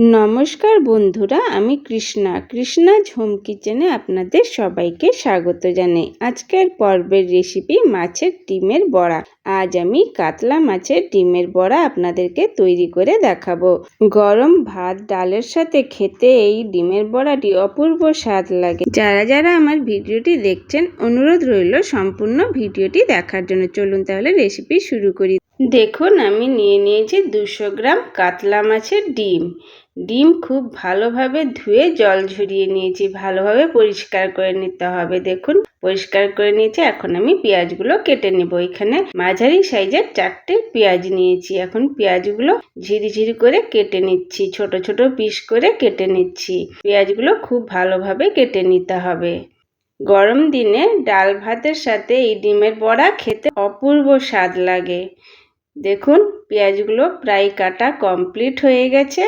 নমস্কার বন্ধুরা, আমি কৃষ্ণা। কৃষ্ণা ঝোম কিচেনে আপনাদের সবাইকে স্বাগত জানাই। আজকের পর্বের রেসিপি মাছের ডিমের বড়া। আজ আমি কাতলা মাছের ডিমের বড়া আপনাদেরকে তৈরি করে দেখাবো। গরম ভাত, ডালের সাথে খেতে এই ডিমের বড়াটি অপূর্ব স্বাদ লাগে। যারা যারা আমার ভিডিওটি দেখছেন, অনুরোধ রইল সম্পূর্ণ ভিডিওটি দেখার জন্য। চলুন তাহলে রেসিপি শুরু করি। দেখুন, আমি নিয়ে নিয়েছি দুশো গ্রাম কাতলা মাছের ডিম। ডিম খুব ভালোভাবে ধুয়ে জল ঝরিয়ে নিয়েছি। ভালোভাবে পরিষ্কার করে নিতে হবে। দেখুন, পরিষ্কার করে নিয়েছি। এখন আমি পেঁয়াজগুলো কেটে নেব। এখানে মাঝারি সাইজের চারটে পেঁয়াজ নিয়েছি। এখন পেঁয়াজগুলো ঝিরিঝিরি করে কেটে নিচ্ছি। ছোট ছোট পিস করে কেটে নিচ্ছি। পেঁয়াজগুলো খুব ভালোভাবে কেটে নিতে হবে। গরম দিনে ডাল ভাতের সাথে এই ডিমের বড়া খেতে অপূর্ব স্বাদ লাগে। দেখুন, পেঁয়াজগুলো প্রায় কাটা কমপ্লিট হয়ে গেছে।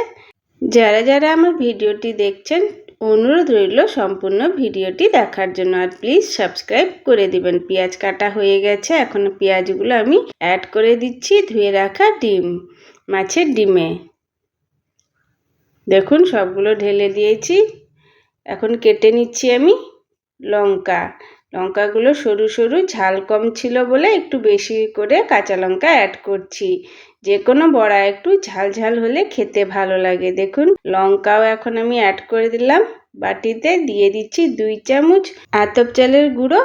যারা যারা আমার ভিডিওটি দেখছেন, অনুরোধ রইল সম্পূর্ণ ভিডিওটি দেখার জন্য। আর প্লিজ সাবস্ক্রাইব করে দিবেন। পেঁয়াজ কাটা হয়ে গেছে, এখন পেঁয়াজগুলো আমি অ্যাড করে দিচ্ছি ধুয়ে রাখা ডিম, মাছের ডিমে। দেখুন, সবগুলো ঢেলে দিয়েছি। এখন কেটে নিচ্ছি আমি লঙ্কা। লঙ্কাগুলো সরু সরু, ঝাল কম ছিল বলে একটু বেশি করে কাঁচা লঙ্কা অ্যাড করছি। যে কোনো বড়া একটু ঝাল ঝাল হলে খেতে ভালো লাগে। দেখুন, লঙ্কাও এখন আমি অ্যাড করে দিলাম। বাটিতে দিয়ে দিচ্ছি দুই চামচ আতপ চালের গুঁড়ো,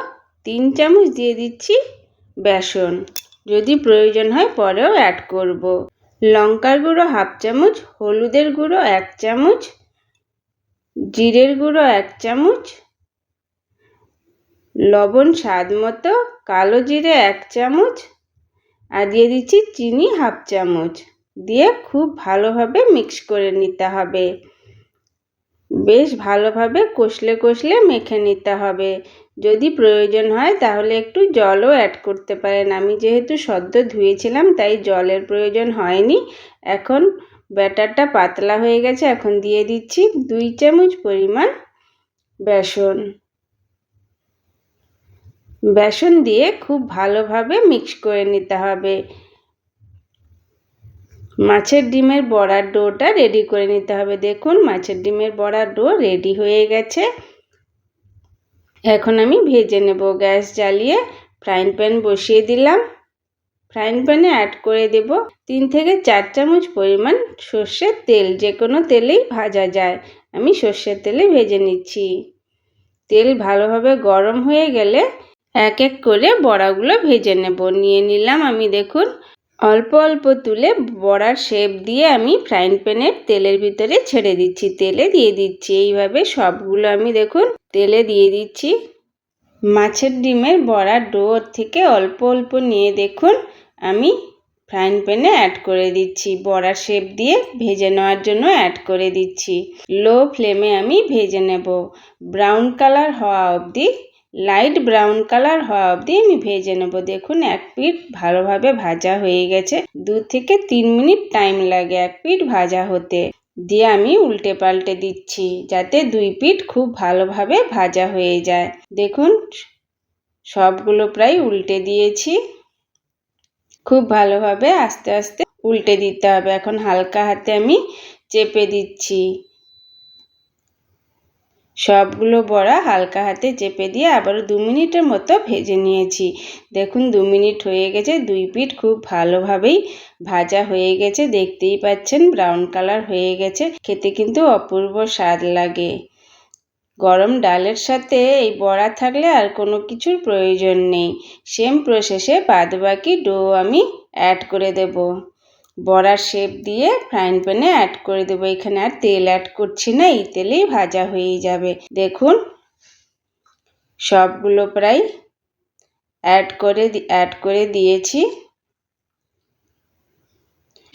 তিন চামচ দিয়ে দিচ্ছি বেসন। যদি প্রয়োজন হয় পরেও অ্যাড করব। লঙ্কার গুঁড়ো হাফ চামচ, হলুদের গুঁড়ো এক চামচ, জিরের গুঁড়ো এক চামচ লবণ স্বাদ মতো কালো জিরে এক চামচ আর দিয়ে দিচ্ছি চিনি হাফ চামচ। দিয়ে খুব ভালোভাবে মিক্স করে নিতে হবে। বেশ ভালোভাবে কষলে কষলে মেখে নিতে হবে। যদি প্রয়োজন হয় তাহলে একটু জলও অ্যাড করতে পারেন। আমি যেহেতু সদ্য ধুয়েছিলাম, তাই জলের প্রয়োজন হয়নি। এখন ব্যাটারটা পাতলা হয়ে গেছে, এখন দিয়ে দিচ্ছি দুই চামচ পরিমাণ বেসন। বেসন দিয়ে খুব ভালোভাবে মিক্স করে নিতে হবে। মাছের ডিমের বড়ার ডোটা রেডি করে নিতে হবে। দেখুন, মাছের ডিমের বড়ার ডো রেডি হয়ে গেছে। এখন আমি ভেজে নেব গ্যাস জ্বালিয়ে। ফ্রাইং প্যান বসিয়ে দিলাম। ফ্রাইং প্যানে অ্যাড করে দেব তিন থেকে চার চামচ পরিমাণ সর্ষের তেল। যে কোনো তেলেই ভাজা যায়। আমি সর্ষের তেলে ভেজে নিচ্ছি। তেল ভালোভাবে গরম হয়ে গেলে এক এক করে বড়াগুলো ভেজে নেব। নিয়ে নিলাম আমি দেখুন, অল্প অল্প তুলে বড়ার শেপ দিয়ে আমি ফ্রাইং প্যানের তেলের ভিতরে ছেড়ে দিচ্ছি। তেলে দিয়ে দিচ্ছি, এইভাবে সবগুলো আমি দেখুন, তেলে দিয়ে দিচ্ছি। মাছের ডিমের বড়ার ডোর থেকে অল্প অল্প নিয়ে দেখুন, আমি ফ্রাইং প্যানে অ্যাড করে দিচ্ছি। বড়ার শেপ দিয়ে ভেজে নেওয়ার জন্য অ্যাড করে দিচ্ছি। লো ফ্লেমে আমি ভেজে নেব। ব্রাউন কালার হওয়া অবধি লাইট ব্রাউন কালার হওয়া অবধি আমি ভেজে নেব। দেখুন, এক পিঠ ভালোভাবে ভাজা হয়ে গেছে। দু থেকে তিন মিনিট টাইম লাগে এক পিঠ ভাজা হতে। দিয়ে আমি উল্টে পাল্টে দিচ্ছি, যাতে দুই পিঠ খুব ভালোভাবে ভাজা হয়ে যায়। দেখুন, সবগুলো প্রায় উল্টে দিয়েছি। খুব ভালোভাবে আস্তে আস্তে উল্টে দিতে হবে। এখন হালকা হাতে আমি চেপে দিচ্ছি। সবগুলো বড়া হালকা হাতে চেপে দিয়ে আবারও দু মিনিটের মতো ভেজে নিয়েছি। দেখুন, দু মিনিট হয়ে গেছে, দুই পিঠ খুব ভালোভাবেই ভাজা হয়ে গেছে। দেখতেই পাচ্ছেন, ব্রাউন কালার হয়ে গেছে। খেতে কিন্তু অপূর্ব স্বাদ লাগে। গরম ডালের সাথে এই বড়া থাকলে আর কোনো কিছুর প্রয়োজন নেই। সেম প্রসেসে বাদবাকি ডো আমি অ্যাড করে দেবো। বড়ার শেপ দিয়ে ফ্রাইং প্যানে অ্যাড করে দেবো। এখানে আর তেল অ্যাড করছি না, এই তেলেই ভাজা হয়ে যাবে। দেখুন, সবগুলো প্রায় অ্যাড করে অ্যাড করে দিয়েছি।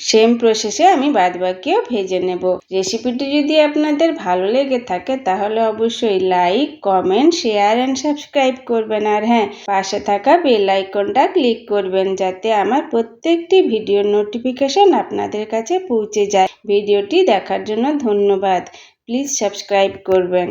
সেম প্রসেসে আমি বাদবাকিও ভেজে নেব। রেসিপিটি যদি আপনাদের ভালো লেগে থাকে, তাহলে অবশ্যই like comment share and subscribe করবেন। আর হ্যাঁ পাশে থাকা বেল আইকনটা ক্লিক করবেন, যাতে আমার প্রত্যেকটি ভিডিওর নোটিফিকেশন আপনাদের কাছে পৌঁছে যায়। ভিডিওটি দেখার জন্য ধন্যবাদ। প্লিজ সাবস্ক্রাইব করবেন।